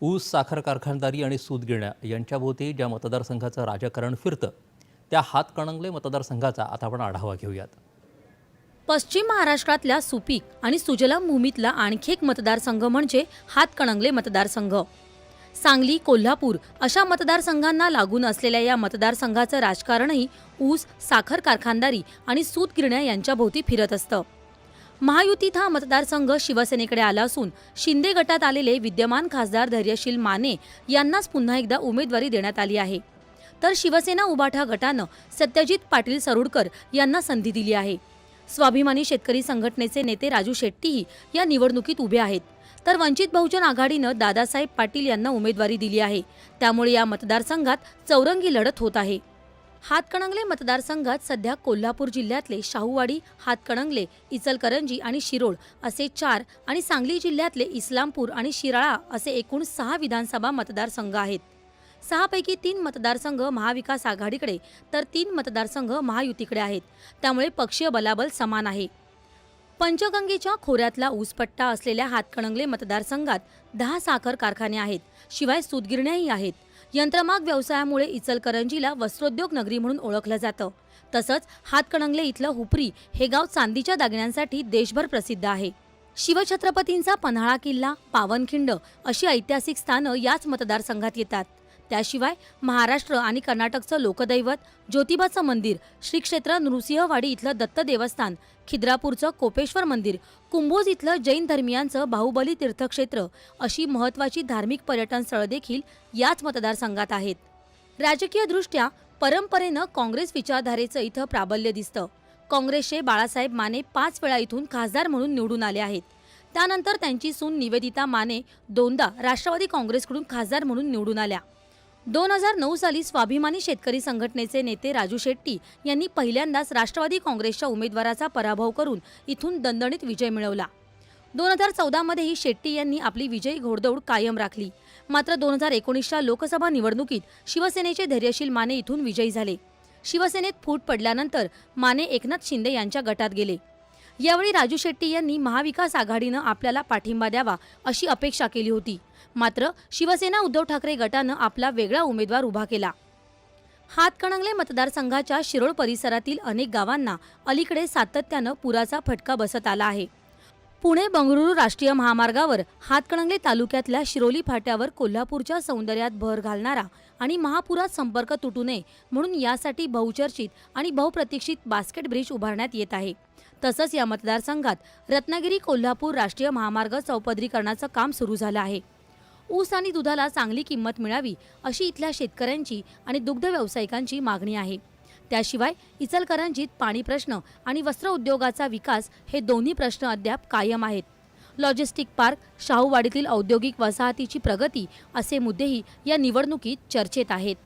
ऊस साखर कारखानदारी आणि सूतगिरण्या यांच्याभोवती ज्या मतदारसंघाचं राजकारण फिरतं त्या हातकणंगले मतदारसंघाचा आता आपण आढावा घेऊयात. पश्चिम महाराष्ट्रातल्या सुपीक आणि सुजलाम भूमीतला आणखी एक मतदारसंघ म्हणजे हातकणंगले मतदारसंघ. सांगली कोल्हापूर अशा मतदारसंघांना लागून असलेल्या या मतदारसंघाचं राजकारणही ऊस साखर कारखानदारी आणि सूतगिरण्या यांच्याभोवती फिरत असतं. महायुतीत हा मतदारसंघ शिवसेनेकडे आला असून शिंदे गटात आलेले विद्यमान खासदार धैर्यशील माने यांनाच पुन्हा एकदा उमेदवारी देण्यात आली आहे. तर शिवसेना उबाठा गटानं सत्यजित पाटील सरुडकर यांना संधी दिली आहे. स्वाभिमानी शेतकरी संघटनेचे नेते राजू शेट्टीही या निवडणुकीत उभे आहेत. तर वंचित बहुजन आघाडीनं दादासाहेब पाटील यांना उमेदवारी दिली आहे. त्यामुळे या मतदारसंघात चौरंगी लढत होत आहे. हातकणंगले मतदारसंघात सध्या कोल्हापूर जिल्ह्यातले शाहूवाडी हातकणंगले इचलकरंजी आणि शिरोळ असे चार आणि सांगली जिल्ह्यातले इस्लामपूर आणि शिराळा असे एकूण सहा विधानसभा मतदारसंघ आहेत. सहापैकी तीन मतदारसंघ महाविकास आघाडीकडे तर तीन मतदारसंघ महायुतीकडे आहेत. त्यामुळे पक्षीय बलाबल समान आहे. पंचगंगेच्या खोऱ्यातला ऊसपट्टा असलेल्या हातकणंगले मतदारसंघात दहा साखर कारखाने आहेत. शिवाय सूतगिरण्याही आहेत. यंत्रमाग व्यवसायामुळे इचलकरंजीला वस्त्रोद्योग नगरी म्हणून ओळखलं जातं. तसंच हातकणंगले इथलं हुपरी हे गाव चांदीच्या दागिन्यांसाठी देशभर प्रसिद्ध आहे. शिवछत्रपतींचा पन्हाळा किल्ला पावनखिंड अशी ऐतिहासिक स्थानं याच मतदारसंघात येतात. त्याशिवाय महाराष्ट्र आणि कर्नाटकचं लोकदैवत ज्योतिबाचं मंदिर श्री क्षेत्र नृसिंहवाडी इथलं दत्त देवस्थान खिद्रापूरचं कोपेश्वर मंदिर कुंभोज इथलं जैन धर्मियांचं बाहुबली तीर्थक्षेत्र अशी महत्त्वाची धार्मिक पर्यटन स्थळं देखील याच मतदारसंघात आहेत. राजकीयदृष्ट्या परंपरेनं काँग्रेस विचारधारेचं इथं प्राबल्य दिसतं. काँग्रेसचे बाळासाहेब माने पाच वेळा इथून खासदार म्हणून निवडून आले आहेत. त्यानंतर त्यांची सून निवेदिता माने दोनदा राष्ट्रवादी काँग्रेसकडून खासदार म्हणून निवडून आल्या. दोन हजार नऊ साली स्वाभिमानी शेतकरी संघटनेचे नेते राजू शेट्टी यांनी पहिल्यांदाच राष्ट्रवादी काँग्रेसच्या उमेदवाराचा पराभव करून इथून दणदणीत विजय मिळवला. दोन हजार चौदामध्येही शेट्टी यांनी आपली विजयी घोडदौड कायम राखली. मात्र दोन हजार एकोणीसच्या लोकसभा निवडणुकीत शिवसेनेचे धैर्यशील माने इथून विजयी झाले. शिवसेनेत फूट पडल्यानंतर माने एकनाथ शिंदे यांच्या गटात गेले. यावेळी राजू शेट्टी यांनी महाविकास आघाडीनं आपल्याला पाठिंबा द्यावा अशी अपेक्षा केली होती. मात्र शिवसेना उद्धव ठाकरे गटानं आपला वेगळा उमेदवार उभा केला. हातकणंगले मतदारसंघाच्या शिरोळ परिसरातील अनेक गावांना अलीकडे सातत्यानं पुराचा फटका बसत आला आहे. पुणे बंगळुरू राष्ट्रीय महामार्गावर हातकणंगले तालुक्यातल्या शिरोली फाट्यावर कोल्हापूरच्या सौंदर्यात भर घालणारा आणि महापुरात संपर्क तुटू नये म्हणून यासाठी बहुचर्चित आणि बहुप्रतीक्षित बास्केट ब्रिज उभारण्यात येत आहे. तसंच या मतदारसंघात रत्नागिरी कोल्हापूर राष्ट्रीय महामार्ग चौपदरीकरणाचं काम सुरू झालं आहे. ऊस आणि दुधाला चांगली किंमत मिळावी अशी इथल्या शेतकऱ्यांची आणि दुग्ध व्यावसायिकांची मागणी आहे. त्याशिवाय इचलकरंजीत पाणी प्रश्न आणि वस्त्र उद्योगाचा विकास हे दोन्ही प्रश्न अद्याप कायम आहेत. लॉजिस्टिक पार्क शाहूवाडीतील औद्योगिक वसाहतीची प्रगती असे मुद्देही या निवडणुकीत चर्चेत आहेत.